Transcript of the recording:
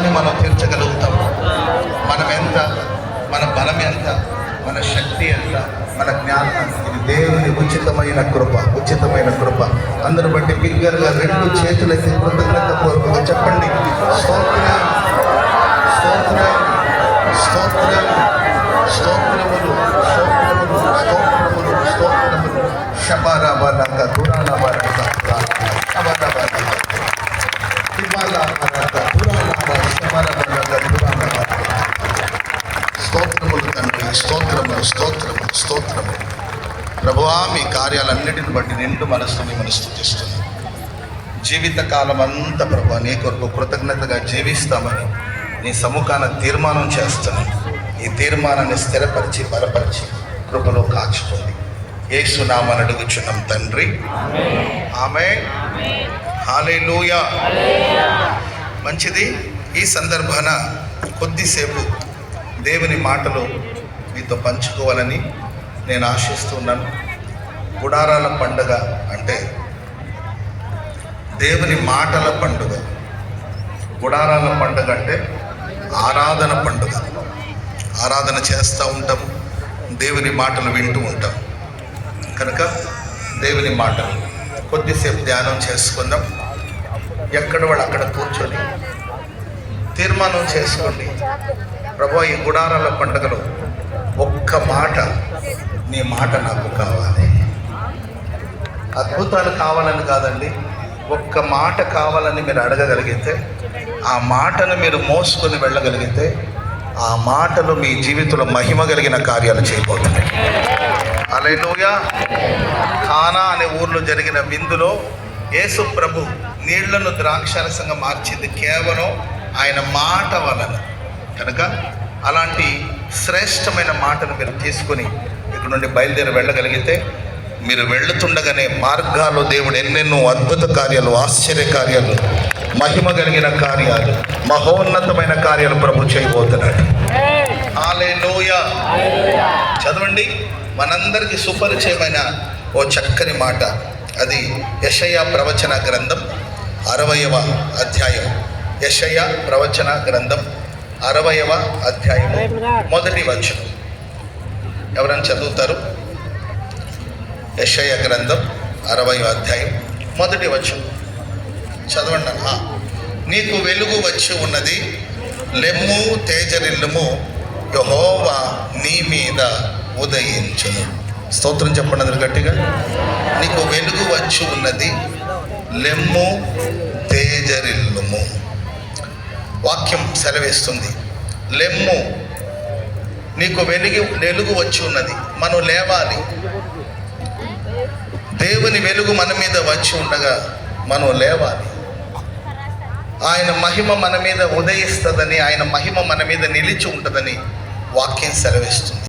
దాహాన్ని మనం తీర్చగలుగుతాం. మనం ఎంత మన బలం ఎంత మన శక్తి ఎంత మన జ్ఞానం ఇది దేవుని ఉచితమైన కృప ఉచితమైన కృప. అందరు బట్టి బిగ్గరగా రెండు చేతులైతే కృతజ్ఞత పూర్వకంగా చెప్పండి. స్తోత్రం స్తోత్రం స్తోత్రం స్తోత్రములు స్తోత్రములు స్తోత్రములు స్తోత్రములు. శబారాబా దురాలబలక శబరబలక ప్రభువా మీ కార్యాలన్నిటిని బట్టి నిండు మనస్సు మిమ్మల్ని స్థుతిస్తున్నాను జీవితకాలం అంతా ప్రభు నీ కొరకు కృతజ్ఞతగా జీవిస్తామని నీ సముఖాన తీర్మానం చేస్తున్నాను ఈ తీర్మానాన్ని స్థిరపరిచి బలపరిచి కృపలో కాచుకోండి. ఏసునామని అడుగుచున్నాం తండ్రి. ఆమె హాలేలూయా. మంచిది. ఈ సందర్భాన కొద్దిసేపు దేవుని మాటలు మీతో పంచుకోవాలని నేను ఆశిస్తున్నాను. గుడారాల పండుగ అంటే దేవుని మాటల పండుగ. గుడారాల పండుగ అంటే ఆరాధన పండుగ. ఆరాధన చేస్తూ ఉంటాం దేవుని మాటలు వింటూ ఉంటాం. కనుక దేవుని మాటలు. కొద్దిసేపు ధ్యానం చేసుకుందాం. ఎక్కడ వాళ్ళు అక్కడ కూర్చొని తీర్మానం చేసుకోండి. ప్రభా ఈ గుడారాల పండుగలో ఒక్క మాట నీ మాట నాకు కావాలి. అద్భుతాలు కావాలని కాదండి. ఒక్క మాట కావాలని మీరు అడగగలిగితే ఆ మాటను మీరు మోసుకొని వెళ్ళగలిగితే ఆ మాటలు మీ జీవితంలో మహిమ కలిగిన కార్యాలు చేయబోతున్నాయి. అలెలుయ ఖానా అనే ఊర్లో జరిగిన విందులో యేసు ప్రభు నీళ్ళను ద్రాక్షరసంగా మార్చింది. కేవలం ఆయన మాట వలన. కనుక అలాంటి శ్రేష్టమైన మాటను మీరు తీసుకొని నుండి బయలుదేరి వెళ్ళగలిగితే మీరు వెళ్తుండగానే మార్గాలు దేవుడు ఎన్నెన్నో అద్భుత కార్యాలు ఆశ్చర్య కార్యాలు మహిమ కలిగిన కార్యాలు మహోన్నతమైన కార్యాలు ప్రభు చేయబోతున్నాడు. చదవండి. మనందరికీ సుపరిచయమైన ఓ చక్కని మాట. అది యషయ ప్రవచన గ్రంథం అరవయవ అధ్యాయం. యషయ ప్రవచన గ్రంథం అరవయవ అధ్యాయము. మొదటి వచనం. ఎవరైనా చదువుతారు? యశయ గ్రంథం అరవై అధ్యాయం మొదటి వచ్చు చదవండి నీకు వెలుగు వచ్చి ఉన్నది లెమ్ము తేజరిల్లుము యహోవా నీ మీద ఉదయించును. స్తోత్రం చెప్పండి అందరు గట్టిగా. నీకు వెలుగు వచ్చి ఉన్నది లెమ్ము తేజరిల్లుము. వాక్యం సెలవిస్తుంది. లెమ్ము నీకు వెలుగు వెలుగు వచ్చి ఉన్నది. మనం లేవాలి. దేవుని వెలుగు మన మీద వచ్చి ఉండగా మనం లేవాలి. ఆయన మహిమ మన మీద ఉదయిస్తుందని ఆయన మహిమ మన మీద నిలిచి ఉంటుందని వాక్యం సెలవిస్తుంది.